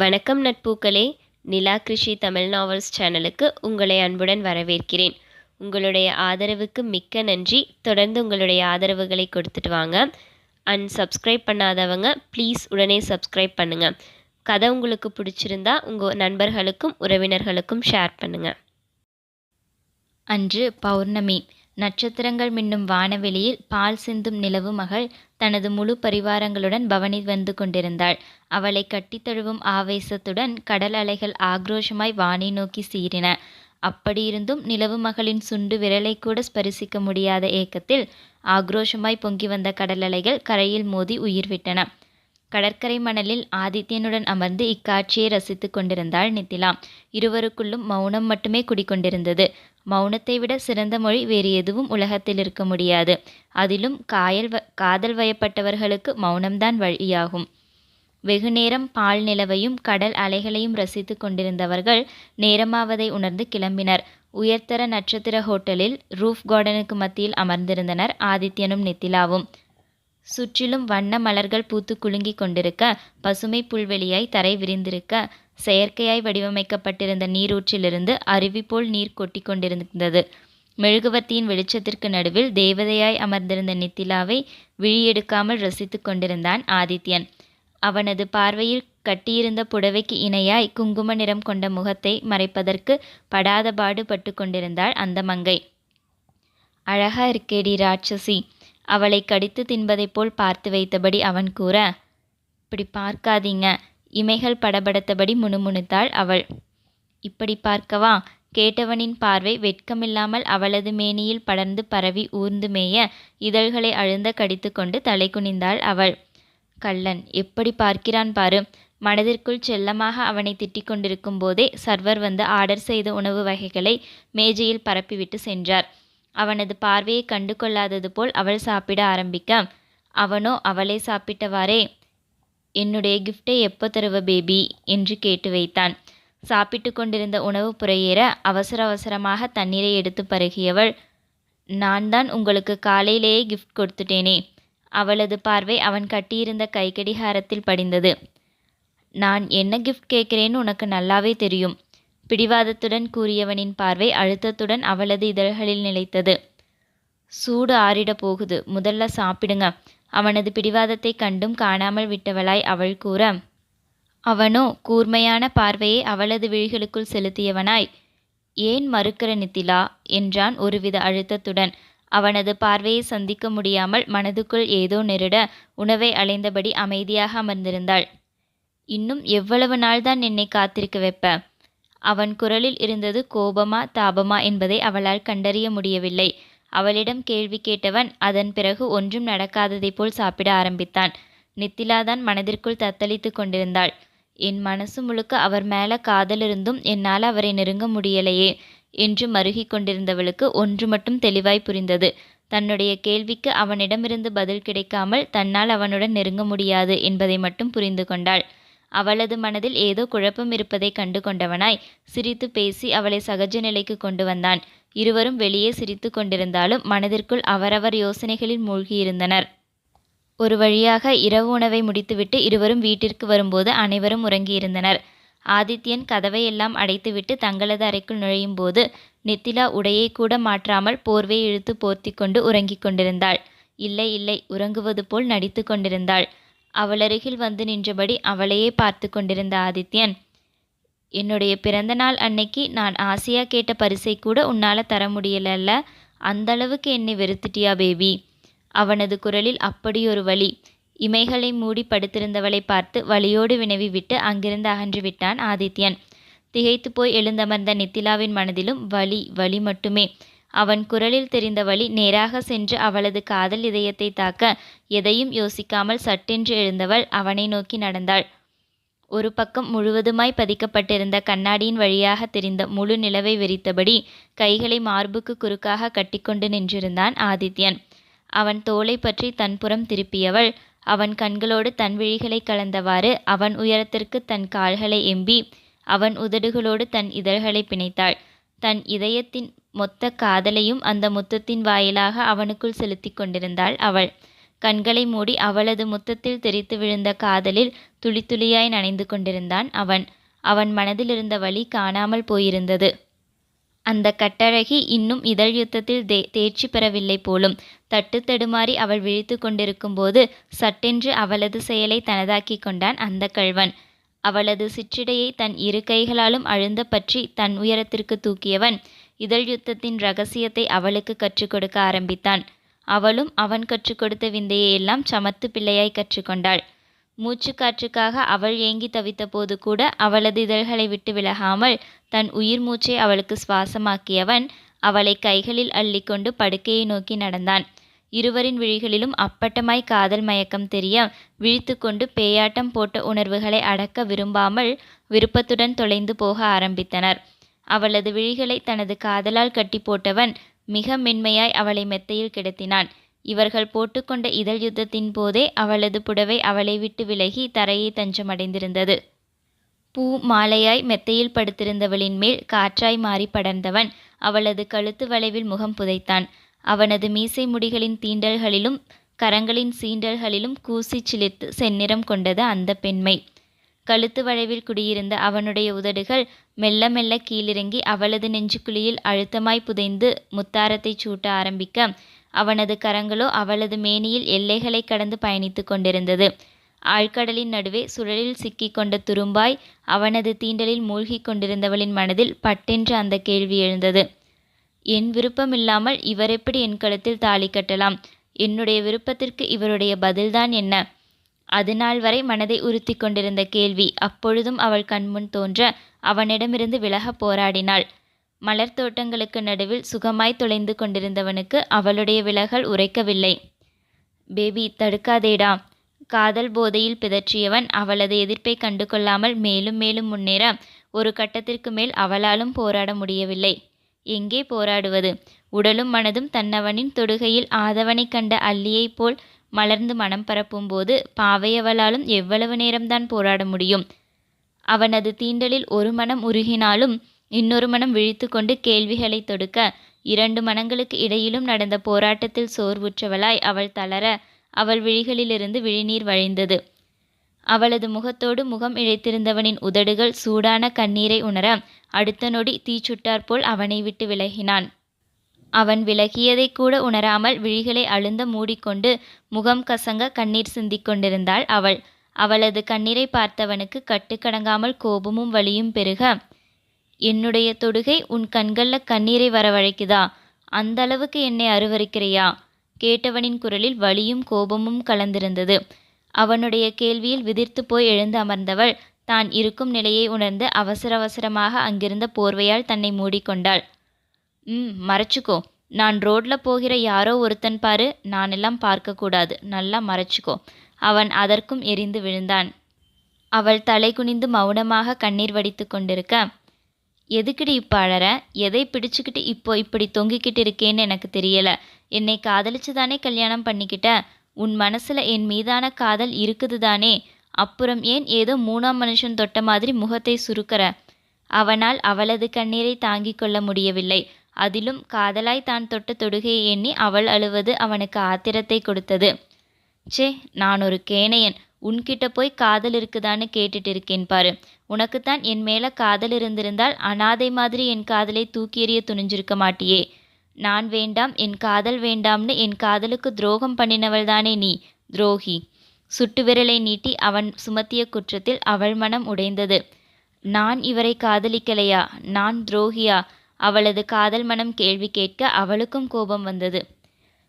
வணக்கம் நட்பூக்களே. நிலா கிருஷி தமிழ் நாவல்ஸ் சேனலுக்கு உங்களை அன்புடன் வரவேற்கிறேன். உங்களுடைய ஆதரவுக்கு மிக்க நன்றி. தொடர்ந்து உங்களுடைய ஆதரவுகளை கொடுத்துட்டு வாங்க. அண்ட் சப்ஸ்கிரைப் பண்ணாதவங்க ப்ளீஸ் உடனே சப்ஸ்கிரைப் பண்ணுங்கள் கதை உங்களுக்கு பிடிச்சிருந்தா உங்கள் நண்பர்களுக்கும் உறவினர்களுக்கும் ஷேர் பண்ணுங்கள் அன்று பௌர்ணமி. நட்சத்திரங்கள் மின்னும் வானவெளியில் பால் சிந்தும் நிலவு மகள் தனது முழு பரிவாரங்களுடன் பவனி வந்து கொண்டிருந்தாள். அவளை கட்டித்தழுவும் ஆவேசத்துடன் கடல் அலைகள் ஆக்ரோஷமாய் வானை நோக்கி சீறின. அப்படியிருந்தும் நிலவு மகளின் சுண்டு விரலை கூட ஸ்பரிசிக்க முடியாத ஏக்கத்தில் ஆக்ரோஷமாய் பொங்கி வந்த கடல் அலைகள் கரையில் மோதி உயிர் விட்டன. கடற்கரை மணலில் ஆதித்யனுடன் அமர்ந்து இக்காட்சியை ரசித்து கொண்டிருந்தாள் நித்திலா. இருவருக்குள்ளும் மௌனம் மட்டுமே குடிக்கொண்டிருந்தது. மௌனத்தை விட சிறந்த மொழி வேறு எதுவும் உலகத்தில் இருக்க முடியாது. அதிலும் காயல் வ காதல் வயப்பட்டவர்களுக்கு மௌனம்தான் வழியாகும். வெகுநேரம் பால் நிலவையும் கடல் அலைகளையும் ரசித்து கொண்டிருந்தவர்கள் நேரமாவதை உணர்ந்து கிளம்பினர். உயர்தர நட்சத்திர ஹோட்டலில் ரூஃப் கார்டனுக்கு மத்தியில் அமர்ந்திருந்தனர் ஆதித்யனும் நித்திலாவும். சுற்றிலும் வண்ண மலர்கள் பூத்து குலுங்கி கொண்டிருக்க பசுமை புல்வெளியாய் தரை விரிந்திருக்க செயற்கையாய் வடிவமைக்கப்பட்டிருந்த நீரூற்றிலிருந்து அருவி போல் நீர் கொட்டி கொண்டிருந்தது. மெழுகுவர்த்தியின் வெளிச்சத்திற்கு நடுவில் தேவதையாய் அமர்ந்திருந்த நித்திலாவை விழியெடுக்காமல் ரசித்து கொண்டிருந்தான் ஆதித்யன். அவனது பார்வையில் கட்டியிருந்த புடவைக்கு இணையாய் குங்கும நிறம் கொண்ட முகத்தை மறைப்பதற்கு படாத பாடுபட்டு கொண்டிருந்தாள் அந்த மங்கை. அழகா இருக்கேடி ராட்சசி. அவளை கடித்து தின்பதைப் போல் பார்த்து வைத்தபடி அவன் கூற இப்படி பார்க்காதீங்க. இமைகள் படபடத்தபடி முணுமுணுத்தாள் அவள். இப்படி பார்க்கவா? கேட்டவனின் பார்வை வெட்கமில்லாமல் அவளது மேனியில் படர்ந்து பரவி ஊர்ந்து மேய இதழ்களை அழுந்த கடித்து கொண்டு தலை குனிந்தாள் அவள். கள்ளன் எப்படி பார்க்கிறான் பாரு. மனதிற்குள் செல்லமாக அவனை திட்டிக் கொண்டிருக்கும் போதே சர்வர் வந்து ஆர்டர் செய்த உணவு வகைகளை மேஜையில் பரப்பிவிட்டு சென்றார். அவனது பார்வையை கண்டு கொள்ளாதது போல் அவள் சாப்பிட ஆரம்பிக்க. அவனோ அவளை சாப்பிட்டவாறே? என்னுடைய கிஃப்டை எப்போ தருவ பேபி என்று கேட்டு வைத்தான். சாப்பிட்டு கொண்டிருந்த உணவு புறையேற அவசர அவசரமாக தண்ணீரை எடுத்து பருகியவள் நான் தான் உங்களுக்கு காலையிலேயே கிஃப்ட் கொடுத்துட்டேனே. அவளது பார்வை அவன் கட்டியிருந்த கைக்கடிகாரத்தில் படிந்தது. நான் என்ன கிஃப்ட் கேட்கிறேன்னு உனக்கு நல்லாவே தெரியும். பிடிவாதத்துடன் கூறியவனின் பார்வை அழுத்தத்துடன் அவளது இதழ்களில் நிலைத்தது. சூடு ஆறிட போகுது. முதல்ல சாப்பிடுங்க. அவனது பிடிவாதத்தைக் கண்டும் காணாமல் விட்டவளாய் அவள் கூற அவனோ கூர்மையான பார்வையை அவளது விழிகளுக்குள் செலுத்தியவனாய். ஏன் மறுக்கிற நித்திலா? என்றான் ஒருவித அழுத்தத்துடன். அவனது பார்வையை சந்திக்க முடியாமல் மனதுக்குள் ஏதோ நெருட உணவை அலைந்தபடி அமைதியாக அமர்ந்திருந்தாள். இன்னும் எவ்வளவு நாள்தான் என்னை காத்திருக்க வைப்ப? அவன் குரலில் இருந்தது கோபமா தாபமா என்பதை அவளால் கண்டறிய முடியவில்லை. அவளிடம் கேள்வி கேட்டவன் அதன் பிறகு ஒன்றும் நடக்காததைப் போல் சாப்பிட ஆரம்பித்தான். நித்திலாதான் மனதிற்குள் தத்தளித்து கொண்டிருந்தாள். என் மனசு முழுக்க அவர் மேல காதல் இருந்தும் என்னால் அவரை நெருங்க முடியலையே என்று மருகி கொண்டிருந்தவளுக்கு ஒன்று மட்டும் தெளிவாய் புரிந்தது. தன்னுடைய கேள்விக்கு அவனிடமிருந்து பதில் கிடைக்காமல் தன்னால் அவனுடன் நெருங்க முடியாது என்பதை மட்டும் புரிந்து கொண்டாள். அவளது மனதில் ஏதோ குழப்பம் இருப்பதை கண்டு கொண்டவனாய் சிரித்து பேசி அவளை சகஜ நிலைக்கு கொண்டு வந்தான். இருவரும் வெளியே சிரித்து கொண்டிருந்தாலும் மனதிற்குள் அவரவர் யோசனைகளில் மூழ்கியிருந்தனர். ஒரு வழியாக இரவு உணவை முடித்துவிட்டு இருவரும் வீட்டிற்கு வரும்போது அனைவரும் உறங்கியிருந்தனர். ஆதித்யன் கதவை எல்லாம் அடைத்துவிட்டு தங்களது அறைக்குள் நுழையும் போது நித்திலா உடையை கூட மாற்றாமல் போர்வை இழுத்து போர்த்தி கொண்டு உறங்கிக் கொண்டிருந்தாள். இல்லை இல்லை உறங்குவது போல் நடித்து கொண்டிருந்தாள். அவளருகில் வந்து நின்றபடி அவளையே பார்த்து கொண்டிருந்த ஆதித்யன் என்னுடைய பிறந்தநாள் அன்னைக்கு நான் ஆசையாக கேட்ட பரிசை கூட உன்னால் தர முடியலல்ல. அந்தளவுக்கு என்னை வெறுத்துட்டியா பேபி? அவனது குரலில் அப்படியொரு வழி இமைகளை மூடி படுத்திருந்தவளை பார்த்து வழியோடு வினவி விட்டு அங்கிருந்து அகன்று விட்டான் ஆதித்யன். திகைத்து போய் எழுந்தமர்ந்த நித்திலாவின் மனதிலும் வலி வலி மட்டுமே. அவன் குரலில் தெரிந்த வழி நேராக சென்று அவளது காதல் இதயத்தை தாக்க எதையும் யோசிக்காமல் சட்டென்று எழுந்தவள் அவனை நோக்கி நடந்தாள். ஒரு பக்கம் முழுவதுமாய் பதிக்கப்பட்டிருந்த கண்ணாடியின் வழியாக தெரிந்த முழு நிலவை வெறித்தபடி கைகளை மார்புக்கு குறுக்காக கட்டிக்கொண்டு நின்றிருந்தான் ஆதித்யன். அவன் தோலை பற்றி தன்புறம் திருப்பியவள் அவன் கண்களோடு தன் விழிகளை கலந்தவாறு அவன் உயரத்திற்கு தன் கால்களை எம்பி அவன் உதடுகளோடு தன் இதழ்களை பிணைத்தாள். தன் இதயத்தின் மொத்த காதலையும் அந்த முத்தத்தின் வாயிலாக அவனுக்குள் செலுத்தி கொண்டிருந்தாள் அவள். கண்களை மூடி அவளது முத்தத்தில் தெரித்து விழுந்த காதலில் துளித்துளியாய் நனைந்து கொண்டிருந்தான் அவன். அவன் மனதிலிருந்த வழி காணாமல் போயிருந்தது. அந்த கட்டழகி இன்னும் இதழ் யுத்தத்தில் தே தேர்ச்சி பெறவில்லை போலும். தட்டு தடுமாறி அவள் விழித்து கொண்டிருக்கும்போது சட்டென்று அவளது செயலை தனதாக்கி கொண்டான் அந்த கள்வன். அவளது சிற்றிடையை தன் இரு கைகளாலும் அழுந்த பற்றி தன் உயரத்திற்கு தூக்கியவன் இதழ் யுத்தத்தின் ரகசியத்தை அவளுக்கு கற்றுக் கொடுக்க ஆரம்பித்தான். அவளும் அவன் கற்றுக் கொடுத்த விந்தையை எல்லாம் சமத்து பிள்ளையாய் கற்றுக்கொண்டாள் மூச்சு காற்றுக்காக அவள் ஏங்கி தவித்த போது கூட அவளது இதழ்களை விட்டு விலகாமல் தன் உயிர் மூச்சை அவளுக்கு சுவாசமாக்கியவன் அவளை கைகளில் அள்ளிக்கொண்டு படுக்கையை நோக்கி நடந்தான். இருவரின் விழிகளிலும் அப்பட்டமாய் காதல் மயக்கம் தெரிய விழித்து கொண்டு பேயாட்டம் போட்ட உணர்வுகளை அடக்க விரும்பாமல் விருப்பத்துடன் தொலைந்து போக ஆரம்பித்தனர். அவளது விழிகளை தனது காதலால் கட்டி போட்டவன் மிக மென்மையாய் அவளை மெத்தையில் கிடத்தினான். இவர்கள் போட்டுக்கொண்ட இதழ் யுத்தத்தின் போதே அவளது புடவை அவளை விட்டு விலகி தரையை தஞ்சமடைந்திருந்தது. பூ மாலையாய் மெத்தையில் படுத்திருந்தவளின் மேல் காற்றாய் மாறி படர்ந்தவன் அவளது கழுத்து வளைவில் முகம் புதைத்தான். அவனது மீசை முடிகளின் தீண்டல்களிலும் கரங்களின் சீண்டல்களிலும் கூசி சிலிர்த்து செந்நிறம் கொண்டது அந்த பெண்மை. கழுத்து வளைவில் குடியிருந்த அவனுடைய உதடுகள் மெல்ல மெல்ல கீழிறங்கி அவளது நெஞ்சுக்குழியில் அழுத்தமாய் புதைந்து முத்தாரத்தை சூட்ட ஆரம்பிக்க அவனது கரங்களோ அவளது மேனியில் எல்லைகளை கடந்து பயணித்து கொண்டிருந்தது. ஆழ்கடலின் நடுவே சுழலில் சிக்கிக்கொண்ட துரும்பாய் அவனது தீண்டலில் மூழ்கிக் கொண்டிருந்தவளின் மனதில் பட்டென்று அந்த கேள்வி எழுந்தது. என் விருப்பமில்லாமல் இவர் எப்படி என் கழுத்தில் தாலி கட்டலாம்? என்னுடைய விருப்பத்திற்கு இவருடைய பதில்தான் என்ன? அதுநாள் வரை மனதை உறுத்தி கொண்டிருந்த கேள்வி அப்பொழுதும் அவள் கண்முன் தோன்ற அவனிடமிருந்து விலக போராடினாள். மலர் தோட்டங்களுக்கு நடுவில் சுகமாய் தொலைந்து கொண்டிருந்தவனுக்கு அவளுடைய விலகல் உரைக்கவில்லை. பேபி தடுக்காதேடா. காதல் போதையில் பிதற்றியவன் அவளது எதிர்ப்பை கண்டு கொள்ளாமல் மேலும் மேலும் முன்னேற ஒரு கட்டத்திற்கு மேல் அவளாலும் போராட முடியவில்லை. எங்கே போராடுவது? உடலும் மனதும் தன்னவனின் தொடுகையில் ஆதவனைக் கண்ட அல்லியைப் போல் மலர்ந்து மனம் பரப்பும்போது பாவையவளாலும் எவ்வளவு நேரம்தான் போராட முடியும்? அவனது தீண்டலில் ஒரு மனம் உருகினாலும் இன்னொரு மனம் விழித்து கொண்டு கேள்விகளை தொடுக்க இரண்டு மனங்களுக்கு இடையிலும் நடந்த போராட்டத்தில் சோர்வுற்றவளாய் அவள் தளர அவள் விழிகளிலிருந்து விழிநீர் வழிந்தது. அவளது முகத்தோடு முகம் இழைத்திருந்தவனின் உதடுகள் சூடான கண்ணீரை உணர அடுத்த நொடி தீச்சுட்டாற்போல் அவனை விட்டு விலகினான். அவன் விலகியதை கூட உணராமல் விழிகளை அழுந்த மூடிக்கொண்டு முகம் கசங்க கண்ணீர் சிந்திக் கொண்டிருந்தாள் அவள். அவளது கண்ணீரை பார்த்தவனுக்கு கட்டுக்கடங்காமல் கோபமும் வலியும் பெருக என்னுடைய தொடுகை உன் கண்கள்ல கண்ணீரை வரவழைக்குதா? அந்த அளவுக்கு என்னை அருவருக்கிறையா? கேட்டவனின் குரலில் வலியும் கோபமும் கலந்திருந்தது. அவனுடைய கேள்வியில் விதிர்த்து போய் எழுந்து அமர்ந்தவள். தான் இருக்கும் நிலையை உணர்ந்து அவசர அவசரமாக அங்கிருந்த போர்வையால் தன்னை மூடிக்கொண்டாள். ம் மறைச்சிக்கோ. நான் ரோட்ல போகிற யாரோ ஒருத்தன் பாரு. நானெல்லாம் பார்க்கக்கூடாது. நல்லா மறைச்சிக்கோ. அவன் அதற்கும் எரிந்து விழுந்தான். அவள் தலை குனிந்து மௌனமாக கண்ணீர் வடித்து கொண்டிருக்க எதுக்குடி இப்போ அழற? எதை பிடிச்சுக்கிட்டு இப்போ இப்படி தொங்கிக்கிட்டு இருக்கேன்னு எனக்கு தெரியல. என்னை காதலிச்சு தானே கல்யாணம் பண்ணிக்கிட்ட? உன் மனசுல என் மீதான காதல் இருக்குது தானே அப்புறம் ஏன் ஏதோ மூணாம் மனுஷன் தொட்ட மாதிரி முகத்தை சுருக்கிற? அவனால் அவளது கண்ணீரை தாங்கிக் கொள்ள முடியவில்லை. அதிலும் காதலாய் தான் தொட்ட தொடுகையை எண்ணி அவள் அழுவது அவனுக்கு ஆத்திரத்தை கொடுத்தது. ச்சே நான் ஒரு கேணையன். உன்கிட்ட போய் காதல் இருக்குதான்னு கேட்டுட்டு இருக்கேன் பாரு. உனக்குத்தான் என் மேல காதல் இருந்திருந்தால் அனாதை மாதிரி என் காதலை தூக்கி எறிய துணிஞ்சிருக்க மாட்டியே. நான் வேண்டாம் என் காதல் வேண்டாம்னு என் காதலுக்கு துரோகம் பண்ணினவள் தானே நீ துரோகி. சுட்டு விரலை நீட்டி அவன் சுமத்திய குற்றத்தில் அவள் மனம் உடைந்தது. நான் இவரை காதலிக்கலையா? நான் துரோகியா? அவளது காதல் மனம் கேள்வி கேட்க அவளுக்கும் கோபம் வந்தது.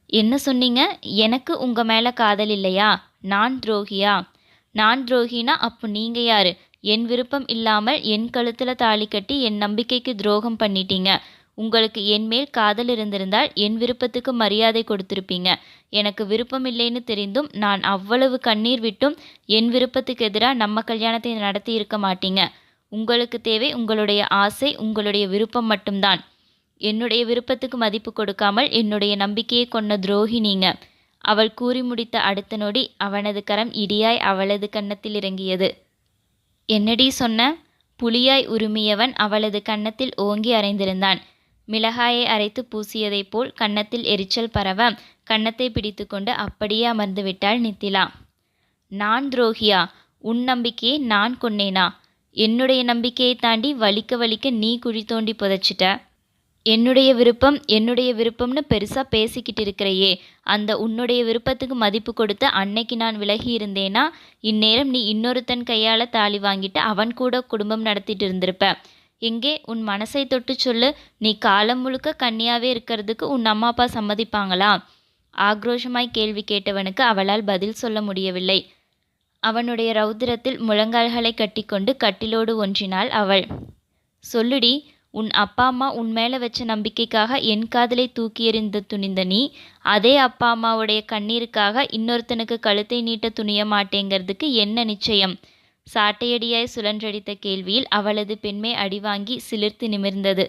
என்ன சொன்னீங்க? எனக்கு உங்க மேல காதல் இல்லையா? நான் துரோகியா? நான் துரோகினா அப்போ நீங்க யாரு? என் விருப்பம் இல்லாமல் என் கழுத்தில் தாலி கட்டி என் நம்பிக்கைக்கு துரோகம் பண்ணிட்டீங்க. உங்களுக்கு என் மேல் காதல் இருந்திருந்தால் என் விருப்பத்துக்கு மரியாதை கொடுத்திருப்பீங்க. எனக்கு விருப்பம் இல்லைன்னு தெரிந்தும் நான் அவ்வளவு கண்ணீர் விட்டும் என் விருப்பத்துக்கு எதிராக நம்ம கல்யாணத்தை நடத்தி இருக்க மாட்டீங்க. உங்களுக்கு தேவை உங்களுடைய ஆசை உங்களுடைய விருப்பம் மட்டும்தான். என்னுடைய விருப்பத்துக்கு மதிப்பு கொடுக்காமல் என்னுடைய நம்பிக்கையை கொண்ட துரோகி நீங்க. அவள் கூறி முடித்த அடுத்த நொடி அவனது கரம் இடியாய் அவளது கன்னத்தில் இறங்கியது. என்னடி சொன்ன? புலியாய் உருமியவன் அவளது கன்னத்தில் ஓங்கி அறைந்திருந்தான். மிளகாயை அரைத்து பூசியதைப் போல் கன்னத்தில் எரிச்சல் பரவ கன்னத்தை பிடித்துக்கொண்டு அப்படியே அமர்ந்து விட்டாள் நித்திலா. நான் துரோகியா? உன் நம்பிக்கையை நான் கொன்னேனா? என்னுடைய நம்பிக்கையை தாண்டி வலிக்க வலிக்க நீ குழி தோண்டி புதைச்சிட்ட? என்னுடைய விருப்பம் என்னுடைய விருப்பம்னு பெருசாக பேசிக்கிட்டு இருக்கிறையே அந்த உன்னுடைய விருப்பத்துக்கு மதிப்பு கொடுத்து அன்னைக்கு நான் விலகி இருந்தேனா? இந்நேரம் நீ இன்னொருத்தன் கையால் தாலி வாங்கிட்டு அவன் கூட குடும்பம் நடத்திட்டு இருந்திருப்ப. எங்கே உன் மனசை தொட்டு சொல்லு. நீ காலம் முழுக்க கன்னியாவே இருக்கிறதுக்கு உன் அம்மா அப்பா சம்மதிப்பாங்களா? ஆக்ரோஷமாய் கேள்வி கேட்டவனுக்கு அவளால் பதில் சொல்ல முடியவில்லை. அவனுடைய ரௌத்திரத்தில் முழங்கால்களை கட்டிக்கொண்டு கட்டிலோடு ஒன்றினாள் அவள். சொல்லுடி உன் அப்பா அம்மா உன் மேலே வச்ச நம்பிக்கைக்காக என் காதலை தூக்கி எறிந்து துணிந்த நீ அதே அப்பா அம்மாவுடைய கண்ணீருக்காக இன்னொருத்தனுக்கு கழுத்தை நீட்ட துணிய மாட்டேங்கிறதுக்கு என்ன நிச்சயம்? சாட்டையடியாய் சுழன்றடித்த கேள்வியில் அவளது பெண்மை அடிவாங்கி சிலிர்த்து நிமிர்ந்தது.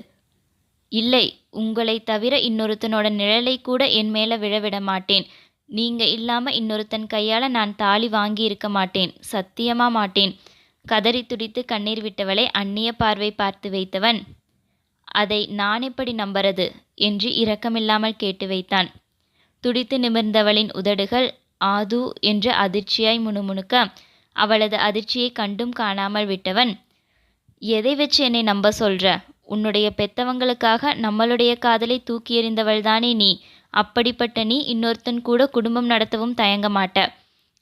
இல்லை உங்களை தவிர இன்னொருத்தனோட நிழலை கூட என் மேலே விழவிட மாட்டேன். நீங்க இல்லாம இன்னொருத்தன் கையால நான் தாலி வாங்கி இருக்க மாட்டேன். சத்தியமா மாட்டேன் கதறி துடித்து கண்ணீர் விட்டவளை அந்நிய பார்வை பார்த்து வைத்தவன் அதை நான் எப்படி நம்புறது என்று இரக்கமில்லாமல் கேட்டு வைத்தான். துடித்து நிமிர்ந்தவளின் உதடுகள் ஆது என்று அதிர்ச்சியாய் முணுமுணுக்க அவளது அதிர்ச்சியை கண்டும் காணாமல் விட்டவன். எதை வச்சு என்னை நம்ப சொல்ற? உன்னுடைய பெத்தவங்களுக்காக நம்மளுடைய காதலை தூக்கி எறிந்தவள்தானே நீ. அப்படிப்பட்ட நீ இன்னொருத்தன் கூட குடும்பம் நடத்தவும் தயங்க மாட்ட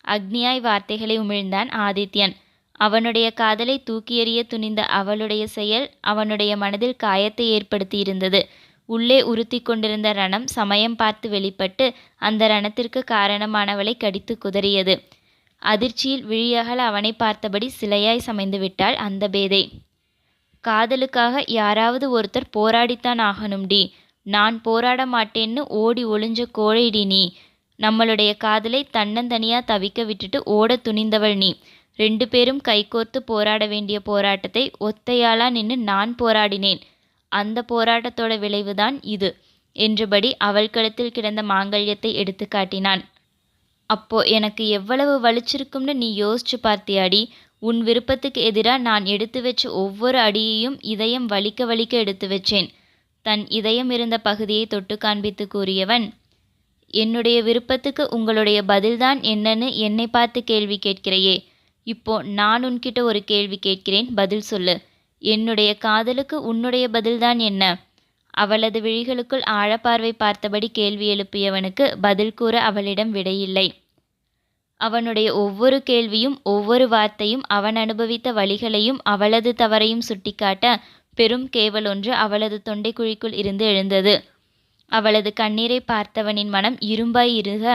அக்னியாய் வார்த்தைகளை உமிழ்ந்தான் ஆதித்யன். அவனுடைய காதலை தூக்கி எறிய துணிந்த அவளுடைய செயல் அவனுடைய மனதில் காயத்தை ஏற்படுத்தியிருந்தது. உள்ளே உறுத்தி கொண்டிருந்த ரணம் சமயம் பார்த்து வெளிப்பட்டு அந்த ரணத்திற்கு காரணமானவளை கடித்து குதறியது. அதிர்ச்சியில் விழியகல அவனை பார்த்தபடி சிலையாய் சமைந்து விட்டாள் அந்த பேதை காதலுக்காக யாராவது ஒருத்தர் போராடித்தான் ஆகணும்டி நான் போராட மாட்டேன்னு ஓடி ஒளிஞ்ச கோழைடி நீ. நம்மளுடைய காதலை தன்னந்தனியா தவிக்க விட்டுட்டு ஓட துணிந்தவள் நீ. ரெண்டு பேரும் கைகோர்த்து போராட வேண்டிய போராட்டத்தை ஒத்தையாளா நின்று நான் போராடினேன். அந்த போராட்டத்தோட விளைவுதான் இது என்றபடி அவள் கழுத்தில் கிடந்த மாங்கல்யத்தை எடுத்து காட்டினான். அப்போ எனக்கு எவ்வளவு வலிச்சிருக்கும்னு நீ யோசிச்சு பார்த்தியாடி. உன் விருப்பத்துக்கு எதிராக நான் எடுத்து வச்ச ஒவ்வொரு அடியையும் இதயம் வலிக்க வலிக்க எடுத்து வச்சேன். தன் இதயம் இருந்த பகுதியை தொட்டு காண்பித்து கூறியவன் என்னுடைய விருப்பத்துக்கு உங்களுடைய பதில்தான் என்னன்னு என்னை பார்த்து கேள்வி கேட்கிறையே. இப்போ நான் உன்கிட்ட ஒரு கேள்வி கேட்கிறேன் பதில் சொல்லு. என்னுடைய காதலுக்கு உன்னுடைய பதில்தான் என்ன? அவளது விழிகளுக்குள் ஆழப்பார்வை பார்த்தபடி கேள்வி எழுப்பியவனுக்கு பதில் கூற அவளிடம் விடையில்லை. அவனுடைய ஒவ்வொரு கேள்வியும் ஒவ்வொரு வார்த்தையும் அவன் அனுபவித்த வழிகளையும் அவளது தவறையும் சுட்டிக்காட்ட பெரும் கேவல் ஒன்று அவளது தொண்டைக்குழிக்குள் இருந்து எழுந்தது. அவளது கண்ணீரை பார்த்தவனின் மனம் இரும்பாய் இருக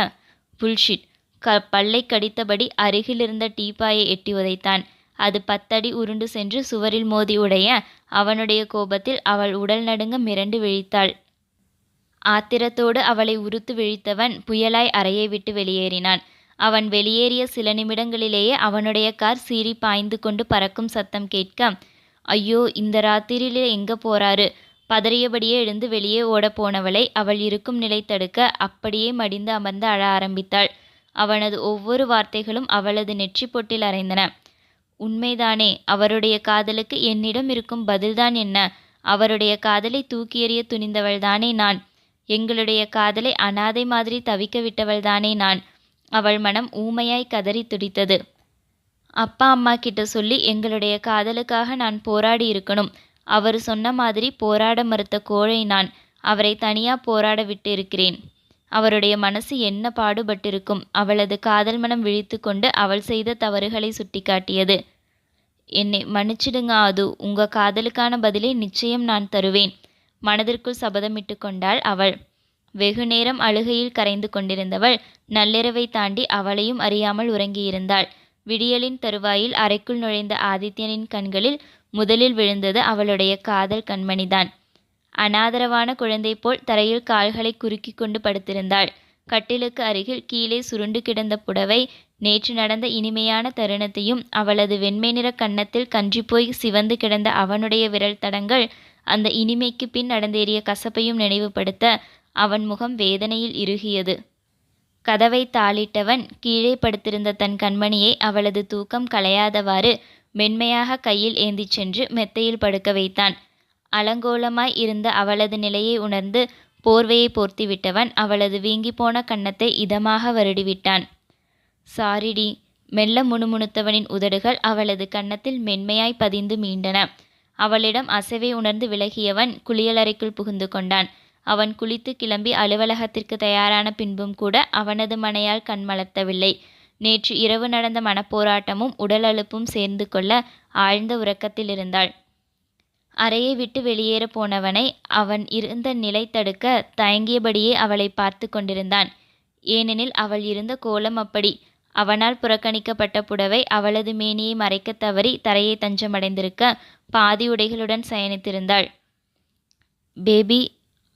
புல்ஷிட் க பல்லை கடித்தபடி அருகிலிருந்த டீப்பாயை எட்டி உதைத்தான். அது பத்தடி உருண்டு சென்று சுவரில் மோதி உடைய அவனுடைய கோபத்தில் அவள் உடல் நடுங்க மிரண்டு விழித்தாள். ஆத்திரத்தோடு அவளை உறுத்து விழித்தவன் புயலாய் அறையை விட்டு வெளியேறினான். அவன் வெளியேறிய சில நிமிடங்களிலேயே அவனுடைய கார் சீறி பாய்ந்து கொண்டு பறக்கும் சத்தம் கேட்க ஐயோ இந்த ராத்திரியில எங்க போறாரு பதறியபடியே எழுந்து வெளியே ஓடப்போனவளை அவள் இருக்கும் நிலை தடுக்க அப்படியே மடிந்து அமர்ந்து அழ ஆரம்பித்தாள். அவனது ஒவ்வொரு வார்த்தைகளும் அவளது நெற்றி பொட்டில் அறைந்தன உண்மைதானே அவருடைய காதலுக்கு என்னிடம் இருக்கும் பதில்தான் என்ன? அவருடைய காதலை தூக்கி எறிய துணிந்தவள்தானே நான். எங்களுடைய காதலை அனாதை மாதிரி தவிக்க விட்டவள்தானே நான். அவள் மனம் ஊமையாய் கதறி துடித்தது. அப்பா அம்மா கிட்ட சொல்லி எங்களுடைய காதலுக்காக நான் போராடி இருக்கணும். அவர் சொன்ன மாதிரி போராட மறுத்த கோழை நான். அவரை தனியா போராட விட்டு இருக்கிறேன். அவருடைய மனசு என்ன பாடுபட்டிருக்கும்? அவளது காதல் மனம் விழித்து கொண்டு அவள் செய்த தவறுகளை சுட்டிக்காட்டியது. என்னை மன்னிச்சிடுங்க அது உங்க காதலுக்கான பதிலை நிச்சயம் நான் தருவேன். மனதிற்குள் சபதமிட்டு கொண்டாள் அவள். வெகு நேரம் அழுகையில் கரைந்து கொண்டிருந்தவள் நள்ளிரவை தாண்டி அவளையும் அறியாமல் உறங்கியிருந்தாள். விடியலின் தருவாயில் அறைக்குள் நுழைந்த ஆதித்யனின் கண்களில் முதலில் விழுந்தது அவளுடைய காதல் கண்மணிதான். அனாதரவான குழந்தை போல் தரையில் கால்களை குறுக்கி கொண்டு படுத்திருந்தாள். கட்டிலுக்கு அருகில் கீழே சுருண்டு கிடந்த புடவை நேற்று நடந்த இனிமையான தருணத்தையும் அவளது வெண்மை நிற கன்னத்தில் கன்றிப்போய் சிவந்து கிடந்த அவனுடைய விரல் தடங்கள் அந்த இனிமைக்கு பின் நடந்தேறிய கசப்பையும் நினைவுபடுத்த அவன் முகம் வேதனையில் இறுகியது. கதவை தாளிட்டவன் கீழே படுத்திருந்த தன் கண்மணியை அவளது தூக்கம் கலையாதவாறு மென்மையாக கையில் ஏந்திச் சென்று மெத்தையில் படுக்க வைத்தான். அலங்கோலமாய் இருந்த அவளது நிலையை உணர்ந்து போர்வையை போர்த்திவிட்டவன் அவளது வீங்கிப்போன கன்னத்தை இதமாக வருடிவிட்டான். சாரிடி. மெல்ல முணுமுணுத்தவனின் உதடுகள் அவளது கன்னத்தில் மென்மையாய் பதிந்து மீண்டன. அவளிடம் அசைவை உணர்ந்து விலகியவன் குளியலறைக்குள் புகுந்து கொண்டான். அவன் குளித்து கிளம்பி அலுவலகத்திற்கு தயாரான பின்பும் கூட அவனது மனையால் கண் மலர்த்தவில்லை. நேற்று இரவு நடந்த மனப்போராட்டமும் உடல் அழுப்பும் சேர்ந்து கொள்ள ஆழ்ந்த உறக்கத்தில் இருந்தாள் அறையை விட்டு வெளியேற போனவனை அவன் இருந்த நிலை தடுக்க தயங்கியபடியே அவளை பார்த்து கொண்டிருந்தான். ஏனெனில் அவள் இருந்த கோலம் அப்படி. அவனால் புறக்கணிக்கப்பட்ட புடவை அவளது மேனியை மறைக்கத் தவறி தரையை தஞ்சமடைந்திருக்க பாதி உடைகளுடன் சயனித்திருந்தாள். பேபி.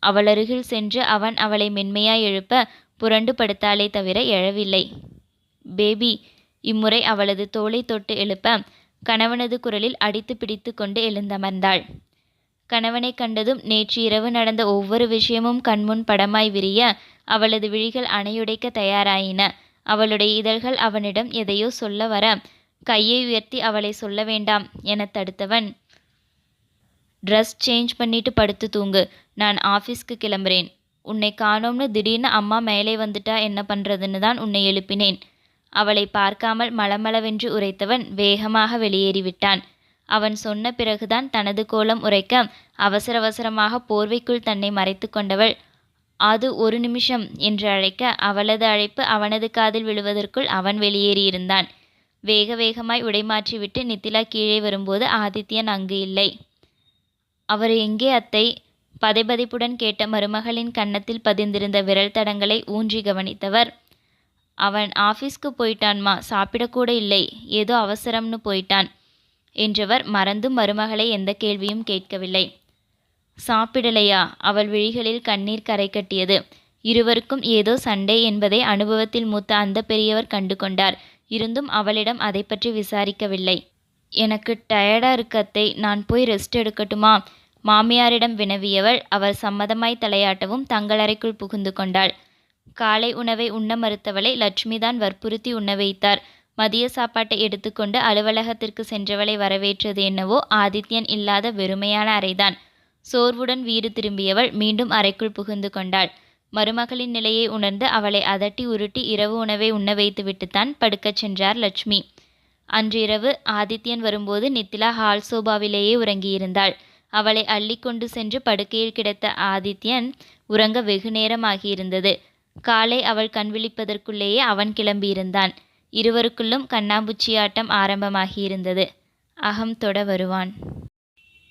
அவளருகில் சென்று அவன் அவளை மென்மையாய் எழுப்ப புரண்டு படுத்தாளே தவிர எழவில்லை. பேபி. இம்முறை அவளது தோலை தொட்டு எழுப்ப கணவனது குரலில் அடித்துப் பிடித்து கொண்டு எழுந்தமர்ந்தாள். கணவனைக் கண்டதும் நேற்று இரவு நடந்த ஒவ்வொரு விஷயமும் கண்முன் படமாய் விரிய அவளது விழிகள் அணையுடைக்க தயாராயின. அவளுடைய இதழ்கள் அவனிடம் எதையோ சொல்ல வர கையை உயர்த்தி அவளை சொல்ல வேண்டாம் எனத் தடுத்தவன் ட்ரெஸ் சேஞ்ச் பண்ணிட்டு படுத்து தூங்கு. நான் ஆஃபீஸ்க்கு கிளம்புறேன். உன்னை காணோம்னு திடீர்னு அம்மா மேலே வந்துட்டா என்ன பண்ணுறதுன்னு தான் உன்னை எழுப்பினேன். அவளை பார்க்காமல் மளமளவென்று உரைத்தவன் வேகமாக வெளியேறிவிட்டான். அவன் சொன்ன பிறகுதான் தனது கோலம் உரைக்க அவசர அவசரமாக போர்வைக்குள் தன்னை மறைத்து கொண்டவள் அது ஒரு நிமிஷம் என்று அழைக்க அவளது அழைப்பு அவனது காதில் விழுவதற்குள் அவன் வெளியேறியிருந்தான். வேக வேகமாய் உடைமாற்றிவிட்டு நித்திலா கீழே வரும்போது ஆதித்யன் அங்கு இல்லை. அவர் எங்கே அத்தை? பதைபதைப்புடன் கேட்ட மருமகளின் கன்னத்தில் பதிந்திருந்த விரல் தடங்களை ஊன்றி கவனித்தவர் அவன் ஆஃபீஸ்க்கு போயிட்டான்மா சாப்பிடக்கூட இல்லை. ஏதோ அவசரம்னு போயிட்டான் என்றவர் மறந்தும் மருமகளை எந்த கேள்வியும் கேட்கவில்லை. சாப்பிடலையா? அவள் விழிகளில் கண்ணீர் கரை கட்டியது இருவருக்கும் ஏதோ சண்டை என்பதை அனுபவத்தில் மூத்த அந்தப் பெரியவர் கண்டு கொண்டார். இருந்தும் அவளிடம் அதை பற்றி விசாரிக்கவில்லை. எனக்கு டயர்டா இருக்கத்தை நான் போய் ரெஸ்ட் எடுக்கட்டுமா? மாமியாரிடம் வினவியவள் அவர் சம்மதமாய் தலையாட்டவும் தங்கள் அறைக்குள் புகுந்து கொண்டாள். காலை உணவை உண்ண மறுத்தவளை லட்சுமிதான் வற்புறுத்தி உண்ண வைத்தார். மதிய சாப்பாட்டை எடுத்துக்கொண்டு அலுவலகத்திற்கு சென்றவளை வரவேற்றது என்னவோ ஆதித்யன் இல்லாத வெறுமையான அறைதான். சோர்வுடன் வீடு திரும்பியவள் மீண்டும் அறைக்குள் புகுந்து கொண்டாள். மருமகளின் நிலையை உணர்ந்து அவளை அதட்டி உருட்டி இரவு உணவை உண்ண வைத்துவிட்டுத்தான் படுக்கச் சென்றார் லட்சுமி. அன்றிரவு ஆதித்யன் வரும்போது நித்திலா ஹால் சோபாவிலேயே உறங்கியிருந்தாள். அவளை அள்ளி கொண்டு சென்று படுக்கையில் கிடத்த ஆதித்யன் உறங்க வெகு ஆகியிருந்தது. காலை அவள் கண் விழிப்பதற்குள்ளேயே அவன் கிளம்பியிருந்தான். இருவருக்குள்ளும் கண்ணாம்பூச்சியாட்டம் ஆரம்பமாகியிருந்தது. அகம் தொட வருவான்.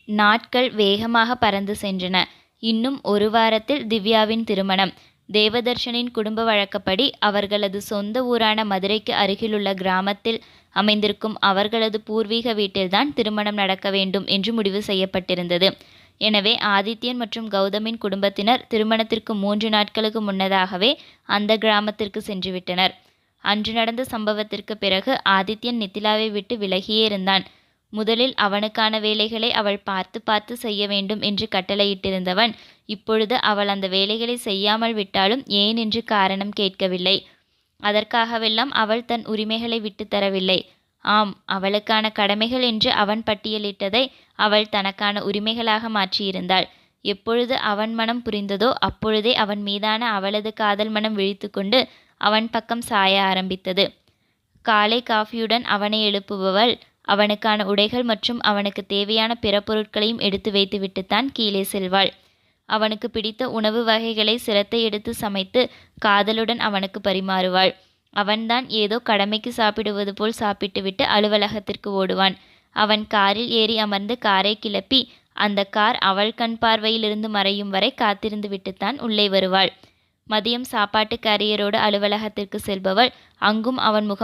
நாட்கள் வேகமாக பறந்து சென்றன. இன்னும் ஒரு வாரத்தில் திவ்யாவின் திருமணம். தேவதர்ஷனின் குடும்ப வழக்கப்படி அவர்களது சொந்த ஊரான மதுரைக்கு அருகிலுள்ள கிராமத்தில் அமைந்திருக்கும் அவர்களது பூர்வீக வீட்டில்தான் திருமணம் நடக்க வேண்டும் என்று முடிவு செய்யப்பட்டிருந்தது. எனவே ஆதித்யன் மற்றும் கௌதமின் குடும்பத்தினர் திருமணத்திற்கு மூன்று நாட்களுக்கு முன்னதாகவே அந்த கிராமத்திற்கு சென்றுவிட்டனர். அன்று நடந்த சம்பவத்திற்குப் பிறகு ஆதித்யன் நித்திலாவை விட்டு விலகியே இருந்தான். முதலில் அவனுக்கான வேலைகளை அவள் பார்த்து பார்த்து செய்ய வேண்டும் என்று கட்டளையிட்டிருந்தவன் இப்பொழுது அவள் அந்த வேலைகளை செய்யாமல் விட்டாலும் ஏன் என்று காரணம் கேட்கவில்லை. அதற்காகவெல்லாம் அவள் தன் உரிமைகளை விட்டுத் தரவில்லை. ஆம் அவளுக்கான கடமைகள் என்று அவன் பட்டியலிட்டதை அவள் தனக்கான உரிமைகளாக மாற்றியிருந்தாள். எப்பொழுது அவன் மனம் புரிந்ததோ அப்பொழுதே அவன் மீதான அவளது காதல் மனம் விழித்துக்கொண்டு அவன் பக்கம் சாய ஆரம்பித்தது. காலை காஃபியுடன் அவனை எழுப்புபவள் அவனுக்கான உடைகள் மற்றும் அவனுக்கு தேவையான பிற பொருட்களையும் எடுத்து வைத்துவிட்டுத்தான் கீழே செல்வாள். அவனுக்குப் பிடித்த உணவு வகைகளை சிரத்தை எடுத்து சமைத்து காதலுடன் அவனுக்குப் பரிமாறுவாள். அவன்தான் ஏதோ கடமைக்கு சாப்பிடுவது போல் சாப்பிட்டுவிட்டு அலுவலகத்திற்கு ஓடுவான். அவன் காரில் ஏறி அமர்ந்து காரை கிளப்பி அந்த கார் அவள் கண் பார்வையிலிருந்து மறையும் வரை காத்திருந்து விட்டுத்தான் உள்ளே வருவாள். மதியம் சாப்பாட்டுக்கு அரியரோடு அலுவலகத்திற்கு செல்பவள் அங்கும் அவன் முகம்